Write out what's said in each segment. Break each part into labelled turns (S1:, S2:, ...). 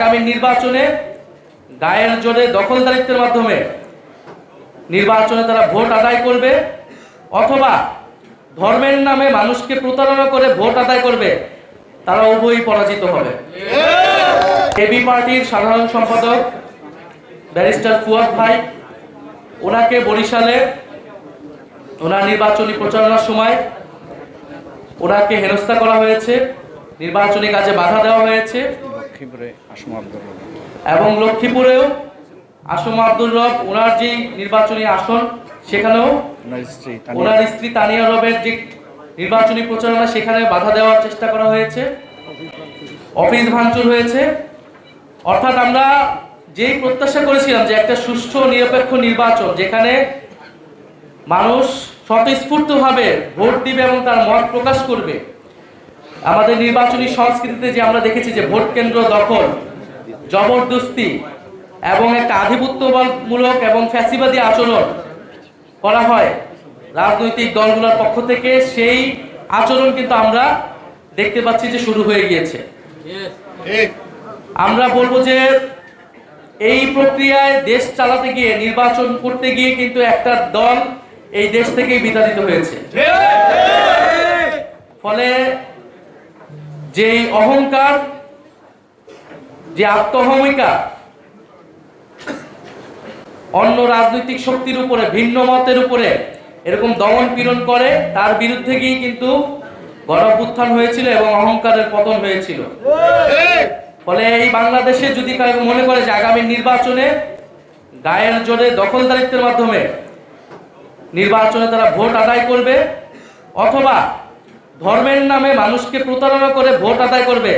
S1: আগামী নির্বাচনে গায়ের জোরে দখলদারিত্বের মাধ্যমে নির্বাচনে তারা ভোট আদায় করবে অথবা ধর্মের নামে মানুষকে প্রতারণা করে ভোট আদায় করবে, তারা উভয়ই পরাজিত হবে। এবি পার্টির সাধারণ সম্পাদক ব্যারিস্টার ফুয়াদ ভাই, ওনাকে বরিশালে ওনার নির্বাচনী প্রচারণার সময় ওনাকে হেনস্থা করা হয়েছে, নির্বাচনী কাজে বাধা দেওয়া হয়েছে।
S2: লক্ষ্মীপুরে আসম আব্দুল রব।
S1: এবং লক্ষ্মীপুরেও আসম আব্দুল রব ওনার যে নির্বাচনী আসন সেখানেও
S2: ওনার স্ত্রী তানিয়া।
S1: রবের যে নির্বাচনী প্রচারণা সেখানে বাধা দেওয়ার চেষ্টা করা হয়েছে। অফিস ভাঙচুর হয়েছে। অর্থাৎ আমরা যেই প্রত্যাশা করেছিলাম যে একটা সুষ্ঠু নিরপেক্ষ নির্বাচন যেখানে মানুষ স্বতঃস্ফূর্তভাবে ভোট দিবে এবং তার মত প্রকাশ করবে আমাদের নির্বাচনী সংস্কৃতিতে যে আমরা দেখেছি যে ভোট কেন্দ্র দখল, জবরদস্তি এবং একটা আধিপত্যমূলক এবং ফ্যাসিবাদী আচরণ করা হয় রাজনৈতিক দলগুলোর পক্ষ থেকে, সেই আচরণ কিন্তু আমরা দেখতে পাচ্ছি যে শুরু হয়ে গিয়েছে। আমরা বলব যে এই প্রক্রিয়ায় দেশ চালাতে গিয়ে, নির্বাচন করতে গিয়ে কিন্তু একটা দল এই দেশ থেকেই বিতাড়িত হয়েছে। ফলে যেই অহংকার, যে আত্মহমিকা অন্য রাজনৈতিক শক্তির উপরে, ভিন্ন মতের উপরে এরকম দমন পীড়ন করে, তার বিরুদ্ধে গিয়ে কিন্তু গণঅভ্যুত্থান হয়েছিল এবং অহংকারের পতন হয়েছিল। ফলে এই বাংলাদেশে যদি মনে করে যে আগামী নির্বাচনে গায়ের জোরে দখলদারিত্বের মাধ্যমে নির্বাচনে তারা ভোট আদায় করবে, অথবা ধর্মের নামে মানুষকে প্রতারণা করে ভোট আদায় করবে,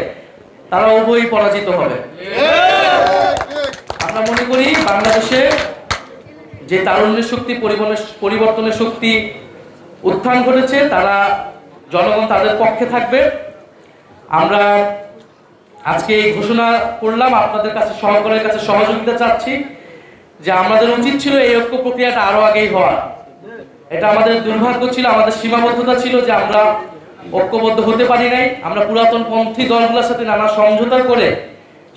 S1: তারা উভয়ই পরাজিত হবে। আমরা মনে করি বাংলাদেশে যে তারুণ্যের শক্তি, পরিবর্তনের শক্তি উত্থান ঘটেছে, তারা, জনগণ তাদের পক্ষে থাকবে। আমরা আজকে এই ঘোষণা করলাম, আপনাদের কাছে সহকারের কাছে সহযোগিতা চাচ্ছি যে আমাদের উচিত ছিল এই ঐক্য প্রক্রিয়াটা আরও আগেই হওয়া এটা আমাদের দুর্ভাগ্য ছিল, আমাদের সীমাবদ্ধতা ছিল যে আমরা ঐক্যবদ্ধ হতে পারি নাই। আমরা পুরাতন পন্থী দলগুলোর সাথে নানা সমঝোতা করে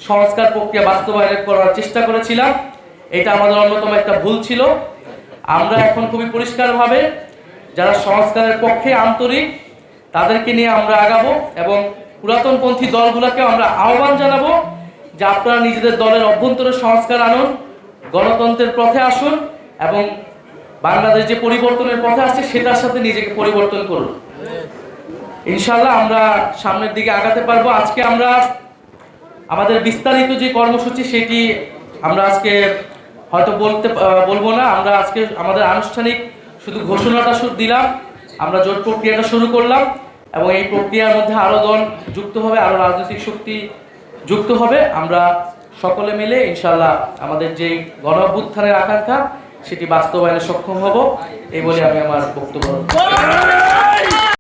S1: সংস্কার প্রক্রিয়া বাস্তবায়ন করার চেষ্টা করেছিলাম। এটা আমাদের অন্যতম একটা ভুল ছিল। আমরা এখন খুবই পরিষ্কারভাবে যারা সংস্কারের পক্ষে আন্তরিক, তাদেরকে নিয়ে আমরা আগাবো এবং পুরাতনপন্থী দলগুলোকে আমরা আহ্বান জানাব যে আপনারা নিজেদের দলের অভ্যন্তরের সংস্কার আনুন, গণতন্ত্রের পথে আসুন এবং বাংলাদেশ যে পরিবর্তনের পথে আসছে, সেটার সাথে নিজেকে পরিবর্তন করুন। ইনশাল্লাহ আমরা সামনের দিকে আগাতে পারব। আজকে আমরা আমাদের বিস্তারিত যে কর্মসূচি সেটি আমরা আজকে হয়তো বলতে বলব না। আমরা আজকে আমাদের আনুষ্ঠানিক শুধু ঘোষণাটা দিলাম। আমরা জোট প্রক্রিয়াটা শুরু করলাম এবং এই প্রক্রিয়ার মধ্যে আরও দল যুক্ত হবে আরও রাজনৈতিক শক্তি যুক্ত হবে। আমরা সকলে মিলে ইনশাল্লাহ আমাদের যে গণ আকাঙ্ক্ষা, সেটি বাস্তবায়নে সক্ষম হব। এই বলে আমি আমার বক্তব্য